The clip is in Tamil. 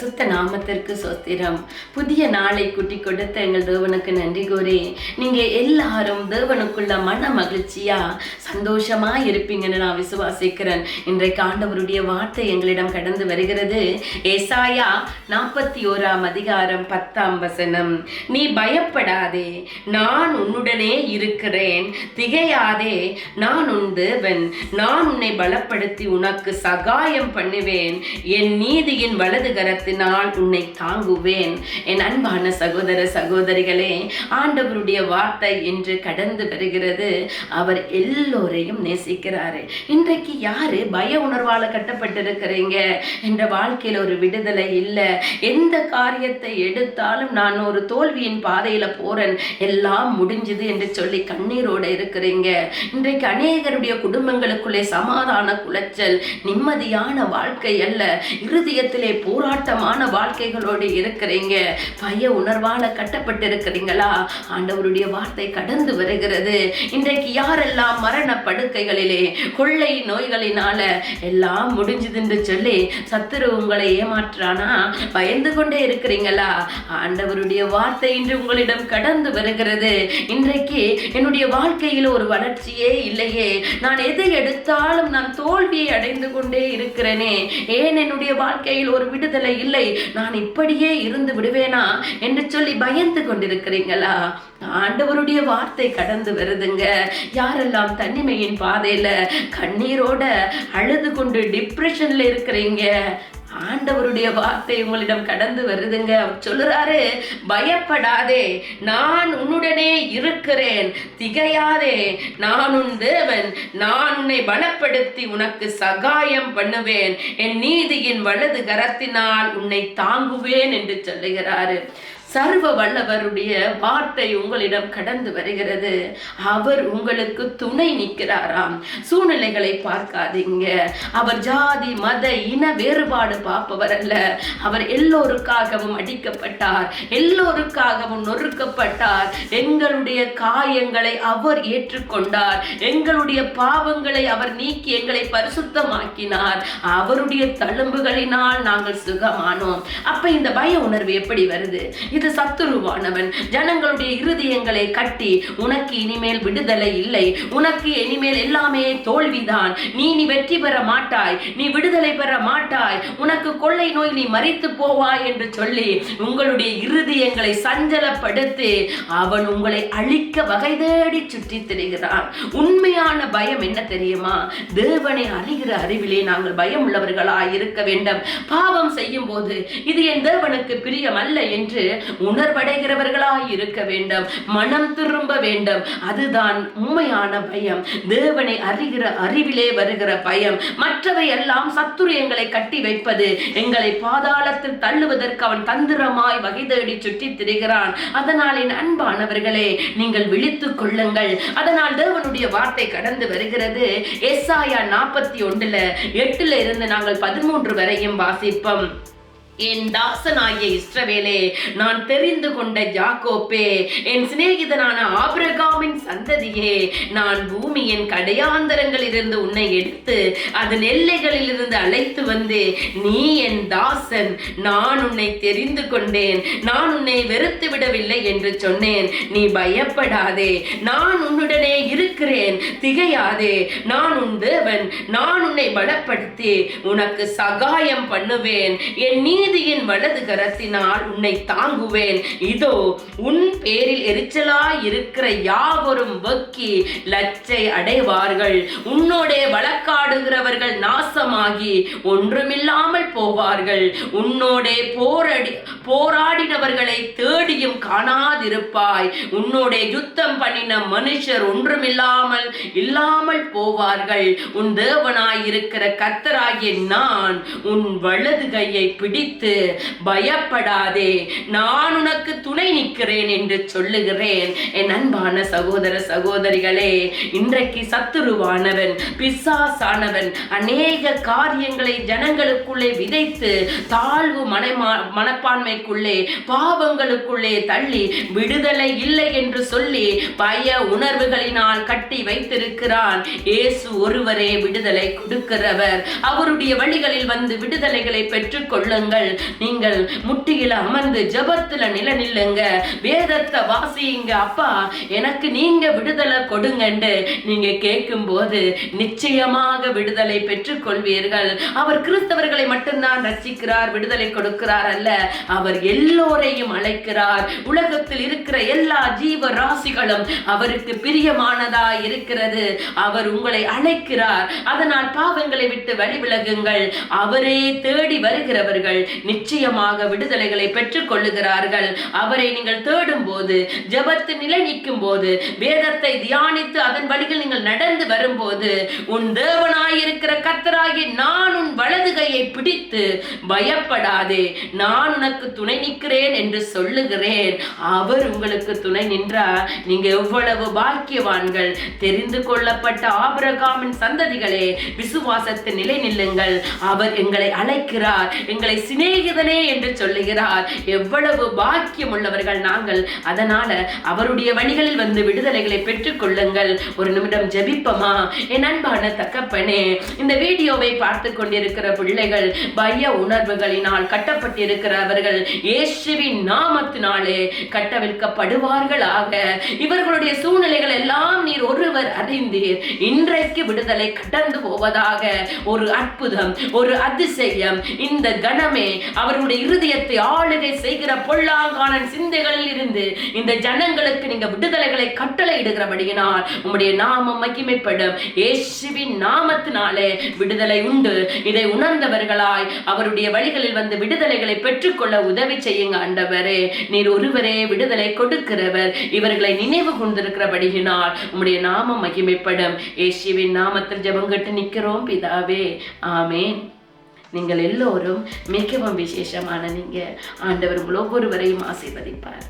பரிசுத்த நாமத்திற்கு சோஸ்திரம் புதிய நாளை குட்டி கொடுத்த எங்கள் தேவனுக்கு நன்றி கூறி நீங்க எல்லாரும் தேவனுக்குள்ள மன மகிழ்ச்சியா சந்தோஷமா இருப்பீங்கன்னு நான் விசுவாசிக்கிறேன். இன்றைக்கு ஆண்டவருடைய வார்த்தை எங்களிடம் கடந்து வருகிறது. ஏசாயா நாற்பத்தி ஓராம் அதிகாரம் பத்தாம் வசனம். நீ பயப்படாதே நான் உன்னுடனே இருக்கிறேன். திகையாதே நான் உன் தேவன். நான் உன்னை பலப்படுத்தி உனக்கு சகாயம் பண்ணுவேன். என் நீதியின் வலது கரத்தில் நான் உன்னை தாங்குவேன். என் அன்பான சகோதர சகோதரிகளே ஆண்டவருடைய வார்த்தை என்று கடந்து வருகிறது. அவர் எல்லோரையும் நேசிக்கிறாரு. இன்றைக்கு யாரு பய உணர்வால கட்டப்பட்டிருக்கிறீங்க? என்ற வாழ்க்கையில ஒரு விடுதலை இல்லை. எந்த காரியத்தை எடுத்தாலும் நான் ஒரு தோல்வியின் பாதையில போறேன். எல்லாம் முடிஞ்சது என்று சொல்லி கண்ணீரோட இருக்கிறீங்க. இன்றைக்கு அநேகருடைய குடும்பங்களுக்குள்ளே சமாதான குலைச்சல் நிம்மதியான வாழ்க்கை அல்ல. இருதயத்திலே போராட்டமான வாழ்க்கைகளோடு இருக்கிறீங்க. பய உணர்வால கட்டப்பட்டிருக்கிறீங்களா? ஆண்டவருடைய வார்த்தை கடந்து வருகிறது. இன்றைக்கு யாரெல்லாம் மரண படுக்கைகளிலே கொள்ளை நோய்களினால எல்லாம் முடிஞ்சதுன்னு சொல்லி சத்துரு உங்களை ஏமாற்றானா பயந்து கொண்டே இருக்கிறீங்களா? ஆண்டவருடைய வார்த்தை இன்று உங்களிடம் கடந்து வருகிறது. இன்றைக்கு என்னுடைய வாழ்க்கையில் ஒரு வளர்ச்சியே இல்லையே. நான் எதை எடுத்தாலும் நான் தோல்வியை அடைந்து கொண்டே இருக்கிறேனே. ஏன் என்னுடைய வாழ்க்கையில் ஒரு விடுதலை இல்லை இல்லை நான் இப்படியே இருந்து விடுவேனா என்று சொல்லி பயந்து கொண்டிருக்கிறீங்களா? ஆண்டவருடைய வார்த்தை கடந்து வருதுங்க. யாரெல்லாம் தனிமையின் பாதையில கண்ணீரோட அழுது கொண்டு டிப்ரெஷன்ல இருக்கிறீங்க? ஆண்டவருடைய வார்த்தை உங்களிடம் கடந்து வருதுங்க. அவர் சொல்லுறாரு பயப்படாதே நான் உன்னுடனே இருக்கிறேன். திகையாதே நான் உன் தேவன் நான் உன்னை பலப்படுத்தி உனக்கு சகாயம் பண்ணுவேன். என் நீதியின் வலது கரத்தினால் உன்னை தாங்குவேன் என்று சொல்லுகிறாரு. சர்வ வல்லவருடைய வார்த்தை உங்களிடம் கடந்து வருகிறது. அவர் உங்களுக்கு துணை நிற்கிறாராம். சூழ்நிலைகளை பார்க்காதீங்க. அவர் ஜாதி மத இன வேறுபாடு பார்ப்பவர் அல்ல. அவர் எல்லோருக்காகவும் அடிக்கப்பட்டார். எல்லோருக்காகவும் நொறுக்கப்பட்டார். எங்களுடைய காயங்களை அவர் ஏற்றுக்கொண்டார். எங்களுடைய பாவங்களை அவர் நீக்கி எங்களை பரிசுத்தமாக்கினார். அவருடைய தழும்புகளினால் நாங்கள் சுகமானோம். அப்ப இந்த பய உணர்வு எப்படி வருது? இது சத்துருவானவன். ஜனங்களுடைய இருதயங்களை கட்டி உனக்கு இனிமேல் விடுதலை இல்லை. உனக்கு இனிமேல் எல்லாமே தோல்விதான். நீ நீ வெற்றி பெற மாட்டாய். நீ விடுதலை பெற மாட்டாய். உனக்கு கொள்ளை நோய் நீ மறித்து போவாய் என்று சொல்லி உங்களுடைய இருதயங்களை சஞ்சலப்படுத்தி அவன் உங்களை அழிக்க வகை தேடி சுற்றி திரிகிறான். உண்மையான பயம் என்ன தெரியுமா? தேவனை அறிகிற அறிவிலே நாங்கள் பயம் உள்ளவர்களாய் இருக்க வேண்டும். பாவம் செய்யும் போது இது என் தேவனுக்கு பிரியம் அல்ல என்று உணர்வடைகிறவர்களாய் இருக்க வேண்டும் மனம் திரும்ப வேண்டும். அதுதான் உண்மையான பயம். தேவனை அறிகிற அறிவிலே வருகிற பயம். மற்றவை எல்லாம் சத்துரு எங்களை கட்டி வைப்பது. எங்களை பாதாளத்தில் தள்ளுவதற்கு அவன் தந்திரமாய் வகை தேடி சுற்றி திரிகிறான். அதனால் என் அன்பானவர்களே நீங்கள் விழித்துக் கொள்ளுங்கள். அதனால் தேவனுடைய வார்த்தை கடந்து வருகிறது. எஸ்ஆயா நாற்பத்தி ஒன்றுல எட்டுல இருந்து நாங்கள் பதிமூன்று வரையும் வாசிப்போம். என் தாசனாகிய இஸ்ரவேலே நான் தெரிந்து கொண்ட ஜாக்கோப்பே என் சிநேகிதனான ஆபிரகாமின் சந்ததியே நான் பூமியின் கடையாந்தரங்களிலிருந்து உன்னை எடுத்து அதன் எல்லைகளிலிருந்து அழைத்து வந்து நீ என் தாசன் நான் உன்னை தெரிந்து கொண்டேன் நான் உன்னை வெறுத்து விடவில்லை என்று சொன்னேன் நீ பயப்படாதே நான் உன்னுடனே இருக்கிறேன் திகையாதே நான் உன் தேவன் நான் உன்னை பலப்படுத்தி உனக்கு சகாயம் பண்ணுவேன் என் நீ நீதியின் வலது கரத்தினால் உன்னை தாங்குவேன். இதோ உன் பேரில் எரிச்சலாய் இருக்கிற யாவரும் வக்கி லச்சை அடைவார்கள். உன்னோடே வழக்காடுகிறவர்கள் நாசமாகி ஒன்றுமில்லாமல் போவார்கள். உன்னோடே போரடி போராடினவர்களை தேடியும் காணாதிருப்பாய். உன்னோடே யுத்தம் பண்ணின மனுஷர் ஒன்றுமில்லாமல் இல்லாமல் போவார்கள். உன் தேவனாய் இருக்கிற கத்தராகிய நான் உன் வலது கையை பிடித்து குறித்து பயப்படாதே நான் உனக்கு துணை நிற்கிறேன் என்று சொல்லுகிறேன். என் அன்பான சகோதர சகோதரிகளே இன்றைக்கு சத்துருவானவன் பிசாசானவன் அநேக காரியங்களை ஜனங்களுக்குள்ளே விதைத்து தாழ்வு மனமா மனப்பான்மைக்குள்ளே பாவங்களுக்குள்ளே தள்ளி விடுதலை இல்லை என்று சொல்லி பய உணர்வுகளினால் கட்டி வைத்திருக்கிறான். இயேசு ஒருவரே விடுதலை கொடுக்கிறவர். அவருடைய வழிகளில் வந்து விடுதலைகளை பெற்றுக் கொள்ளுங்கள். நீங்கள் முட்டியில அமர்ந்து ஜெபத்துல நில நில்லுங்க. வேதத்தை வாசியுங்க அப்பா. எனக்கு நீங்க விடுதலை கொடுங்கன்னு நீங்க கேட்கும் போது நிச்சயமாக விடுதலை பெற்றுக் கொள்வீர்கள் அவர் கிறிஸ்தவர்களை மட்டும்தான் ரசிக்கிறார் விடுதலை கொடுக்கிறார் அல்ல. அவர் எல்லோரையும் அழைக்கிறார். உலகத்தில் இருக்கிற எல்லா ஜீவ ராசிகளும் அவருக்கு பிரியமானதா இருக்கிறது. அவர் உங்களை அழைக்கிறார். அதனால் பாவங்களை விட்டு வழி விலகுங்கள். அவரே தேடி வருகிறவர்கள். நிச்சயமாக விடுதலைகளை பெற்றுக் கொள்ளுகிறார்கள். அவரை நீங்கள் தேடும் போது ஜபத்து நிலை நிற்கும் போது வேதத்தை தியானித்து அதன் வழியில் நீங்கள் நடந்து வரும்போது உன் தேவனாயிருக்கிற கத்தராகி நான் உன் வலது கையை பிடித்து பயப்படாதே. நான் உனக்கு துணை நிற்கிறேன் என்று சொல்லுகிறேன். அவர் உங்களுக்கு துணை நின்றா நீங்க எவ்வளவு பாக்கியவான்கள். தெரிந்து கொள்ளப்பட்ட ஆபிரகாமின் சந்ததிகளே விசுவாசத்தை நிலை நில்லுங்கள் அவர் எங்களை அழைக்கிறார். எங்களை சிநேகிதனே என்று சொல்லுகிறார். எவ்வளவு பாக்கியம் உள்ளவர்கள் நாங்கள். அதனால அவருடைய வழிகளில் வந்து விடுதலைகளை பெற்றுக் கொள்ளுங்கள் ஒரு நிமிடம் ஜெபிப்போமா? என் அன்பான தக்கப்பனே இந்த வீடியோவை பார்த்து கொண்டிருக்கிற பிள்ளைகள் பய உணர்வுகளினால் கட்டப்பட்டிருக்கிற அவர்கள் இயேசுவின் நாமத்தினாலே கட்டவிழ்க்கப்படுவார்களாக. இவர்களுடைய சூழ்நிலைகள் எல்லாம் நீர் ஒருவர் அறிந்தீர். இன்றைக்கு விடுதலை கடந்து போவதாக ஒரு அற்புதம் ஒரு அதிசயம். இந்த கணமே அவருடைய இருதயத்தை ஆளுகை செய்கிற பொல்லாங்கான சிந்தைகளில் இருந்து இந்த ஜனங்களுக்கு நீங்க விடுதலைகளை கட்டளை உங்களுடைய நாமம் மகிமைப்படும். இயேசுவின் நாமத்தினாலே விடுதலை உண்டு. இதை உணர்ந்தவர்களாய் அவருடைய வழிகளில் வந்து விடுதலைகளை பெற்றுக்கொள்ள உதவி செய்யுங்க ஆண்டவரே. நீர் ஒருவரே விடுதலை கொடுக்கிறவர். இவர்களை நினைவு கொண்டிருக்கிறபடியினால் உம்முடைய நாமம் மகிமைப்படும். இயேசுவின் நாமத்தில் ஜெபம் கட்டு நிற்கிறோம் பிதாவே. ஆமேன். நீங்கள் எல்லோரும் மிகவும் விசேஷமான நீங்கள் ஆண்டவர் ஒவ்வொருவரையும் ஆசீர்வதிப்பார்.